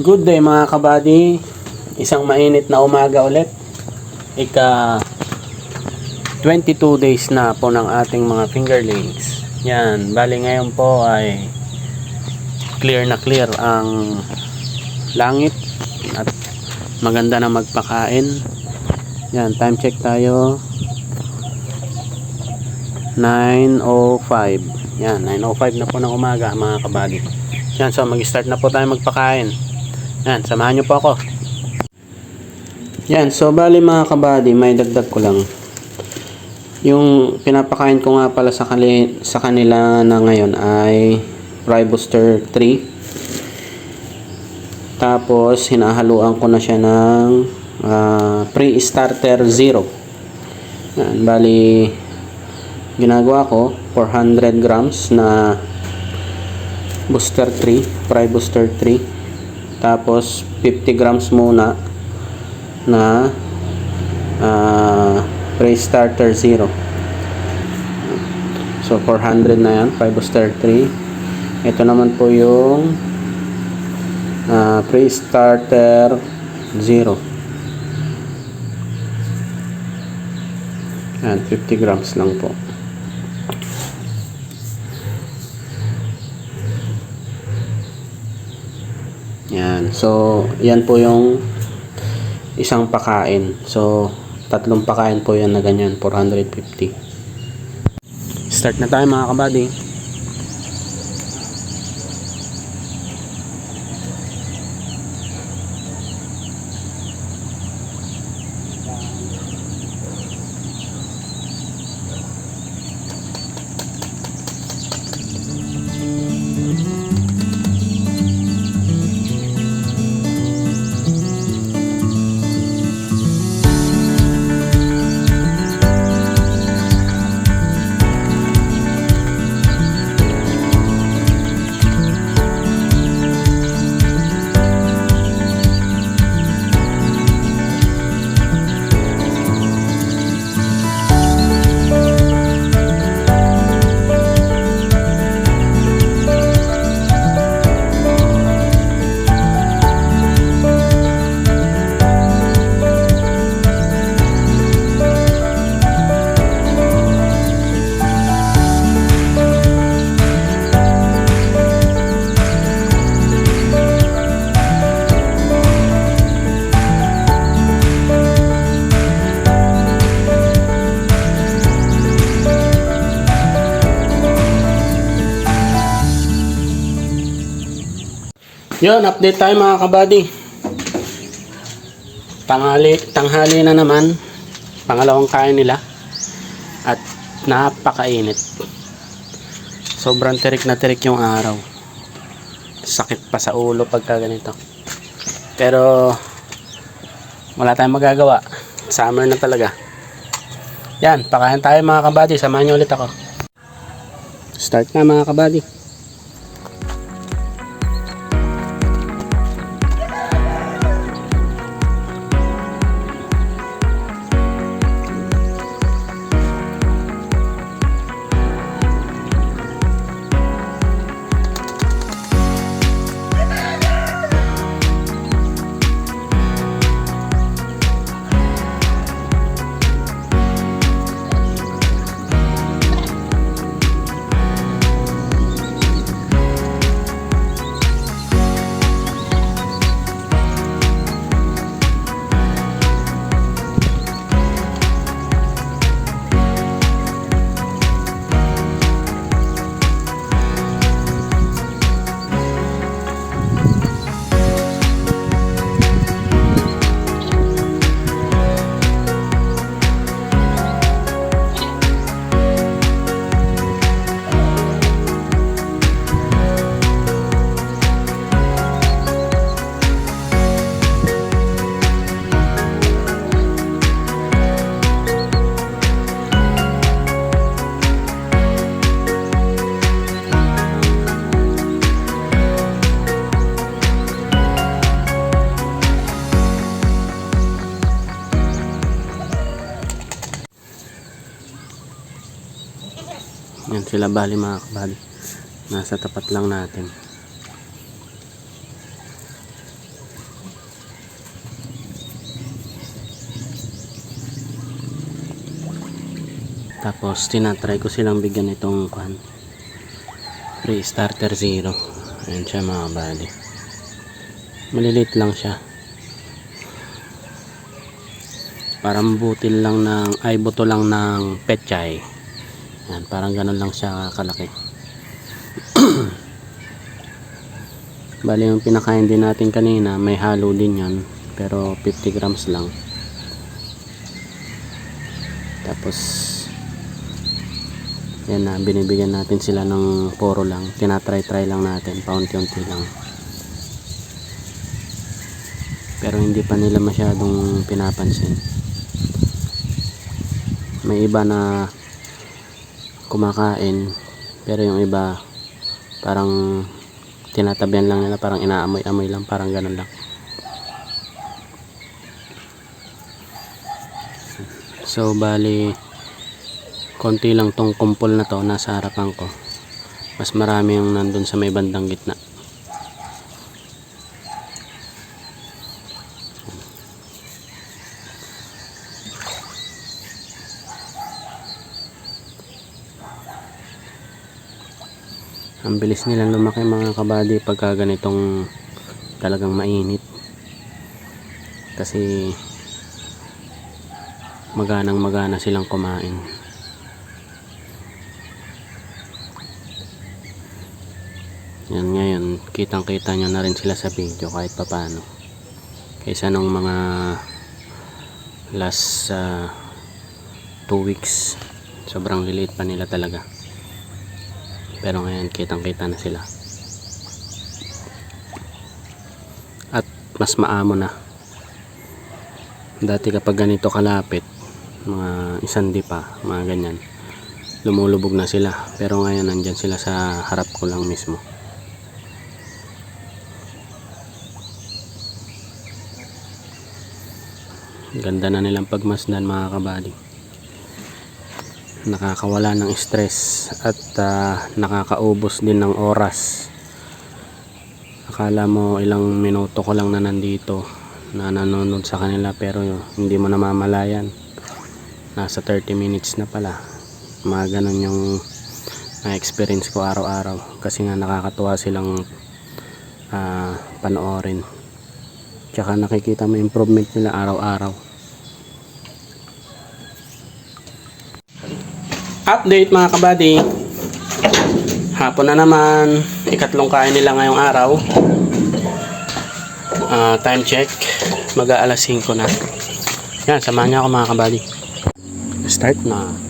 Good day mga kabady. Isang mainit na umaga ulit. Ika 22 days na po ng ating mga fingerlings. Yan, bali ngayon po ay clear na clear ang langit at maganda na magpakain. Yan, time check tayo. 9.05 Yan, 9.05 na po ng umaga mga kabady. Yan, so mag-start na po tayo magpakain. Yan, samahan nyo po ako. Yan, so bali mga kabady, may dagdag ko lang. Yung pinapakain ko nga pala sa, kali, sa kanila na ngayon ay Fry Booster 3. Tapos, hinahaluan ko na siya ng ah, pre-starter 0. Yan, bali, ginagawa ko 400 grams na booster 3 fry booster 3 tapos 50 grams muna na uh, pre-starter 0 so 400 na yan fry booster 3 ito naman po yung uh, pre-starter 0 yan 50 grams lang po Yan. So, yan po yung isang pakain. So, tatlong pakain po yan na ganyan. 450. Start na tayo mga kabady. Yun, update tayo mga kabady. Tanghali, tanghali na naman. Pangalawang kain nila. At napakainit. Sobrang tirik na tirik yung araw. Sakit pa sa ulo pagka ganito. Pero wala tayong magagawa. Summer na talaga. Yan, pakain tayo mga kabady. Samahan niyo ulit ako. Start na mga kabady. yan sila bali mga kabali nasa tapat lang natin. Tapos tinatry ko silang bigyan itong kwan. Free starter zero. Ayan siya mga kabali malilit lang siya. Parang butil lang ng ay buto lang ng petchay yan, parang ganun lang siya kalaki. Bali yung pinakain din natin kanina, may halo din yan. Pero 50 grams lang. Tapos, yan na, binibigyan natin sila ng poro lang. Tinatry-try lang natin, paunti-unti lang. Pero hindi pa nila masyadong pinapansin. May iba na kumakain, pero yung iba parang tinatabihan lang nila, parang inaamoy-amoy lang, parang ganun lang. So, bali, konti lang tong kumpol na to nasa harapan ko. Mas marami yung nandun sa may bandang gitna. Ang bilis nilang lumaki mga kabady pagka ganitong talagang mainit. Kasi maganang magana silang kumain. Yan ngayon, kitang kita nyo na rin sila sa video kahit papano. Kaysa nung mga last 2 weeks, sobrang liliit pa nila talaga. Pero ngayon, kitang kita na sila. At mas maamo na. Dati kapag ganito kalapit, mga isang di pa, mga ganyan, lumulubog na sila. Pero ngayon, nandyan sila sa harap ko lang mismo. Ganda na nilang pagmasdan mga kabady. Nakakawala ng stress at ah, nakakaubos din ng oras. Akala mo ilang minuto ko lang na nandito na nanonood sa kanila pero hindi mo namamalayan. Nasa 30 minutes na pala. Mga ganun yung na-experience ko araw-araw kasi nga nakakatuwa silang ah, panoorin. Tsaka nakikita mo improvement nila araw-araw. Update mga kabady. Hapon na naman. Ikatlong kain nila ngayong araw. Ah, time check. Mag-aalas 5 na. Yan, samahan niyo ako mga kabady. Start na.